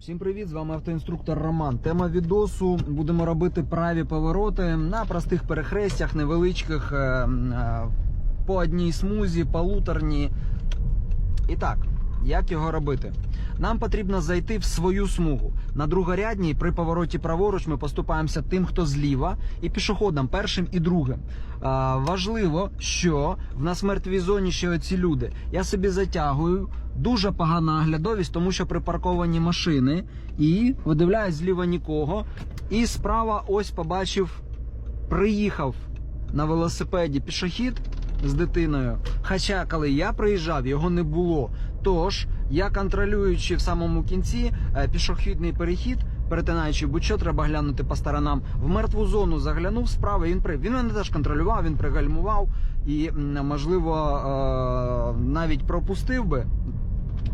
Всім привіт! З вами автоінструктор Роман. Тема відосу будемо робити праві повороти на простих перехрестях, невеличких, е, е, по одній смузі, полуторні. І так, як його робити? Нам потрібно зайти в свою смугу. На другорядній при повороті праворуч ми поступаємося тим, хто зліва, і пішоходом першим і другим. А, важливо, що в нас мертвій зоні ще оці люди. Я собі затягую. Дуже погана оглядовість, тому що припарковані машини, і видивляюсь зліва нікого. І справа ось побачив, приїхав на велосипеді пішохід з дитиною. Хоча, коли я приїжджав, його не було. Тож я контролюючи в самому кінці е, пішохідний перехід. Перетинаючи будь-що, треба глянути по сторонам. В мертву зону заглянув справа. Він при він мене теж контролював, він пригальмував і можливо е, навіть пропустив би,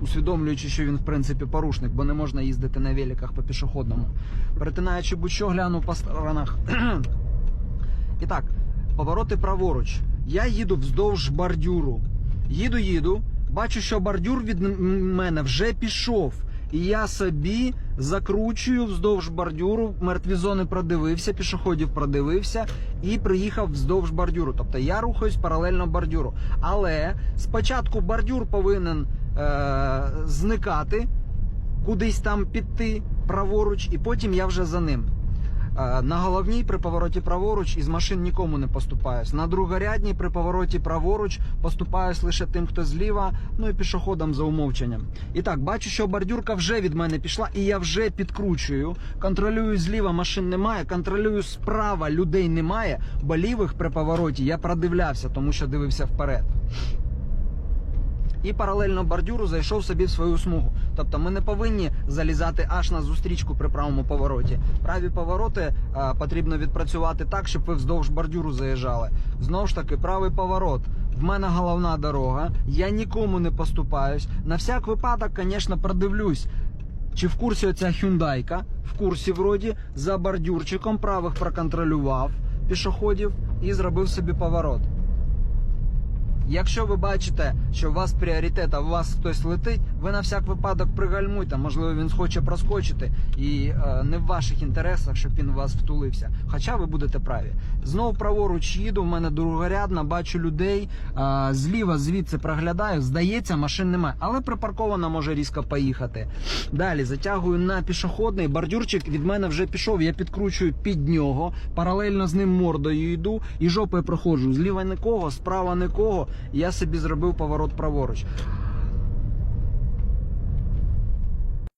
усвідомлюючи, що він в принципі порушник, бо не можна їздити на великах по пішохідному. Перетинаючи будь-що, глянув по сторонах. І так, повороти праворуч. Я їду вздовж бордюру. Їду, їду. Бачу, що бордюр від мене вже пішов. І я собі закручую вздовж бордюру, мертві зони продивився, пішоходів продивився і приїхав вздовж бордюру. Тобто я рухаюсь паралельно бордюру. Але спочатку бордюр повинен е- зникати, кудись там піти праворуч, і потім я вже за ним. Е, На головній при повороті праворуч із машин нікому не поступаюсь. На другорядній при повороті праворуч поступаюсь лише тим, хто зліва, ну і пішоходам за умовченням. І так, бачу, що бордюрка вже від мене пішла, і я вже підкручую. Контролюю зліва, машин немає. Контролюю справа, людей немає. Бо лівих при повороті я продивлявся, тому що дивився вперед. І паралельно бордюру зайшов собі в свою смугу. Тобто ми не повинні залізати аж на зустрічку при правому повороті. Праві повороти е, потрібно відпрацювати так, щоб ви вздовж бордюру заїжджали. Знову ж таки, правий поворот. В мене головна дорога, я нікому не поступаюсь. На всяк випадок, звісно, продивлюсь. Чи в курсі оця хюндайка? В курсі вроді за бордюрчиком правих проконтролював пішоходів і зробив собі поворот. Якщо ви бачите, що у вас пріоритет, а у вас хтось летить, ви на всяк випадок пригальмуйте. Можливо, він схоче проскочити, і е, не в ваших інтересах, щоб він у вас втулився. Хоча ви будете праві. Знову праворуч їду. В мене другорядна, бачу людей. Е, зліва звідси проглядаю. Здається, машин немає, але припаркована може різко поїхати. Далі затягую на пішохідний. Бордюрчик від мене вже пішов. Я підкручую під нього. Паралельно з ним мордою йду і жопою проходжу. Зліва нікого, справа нікого. Я собі зробив поворот праворуч.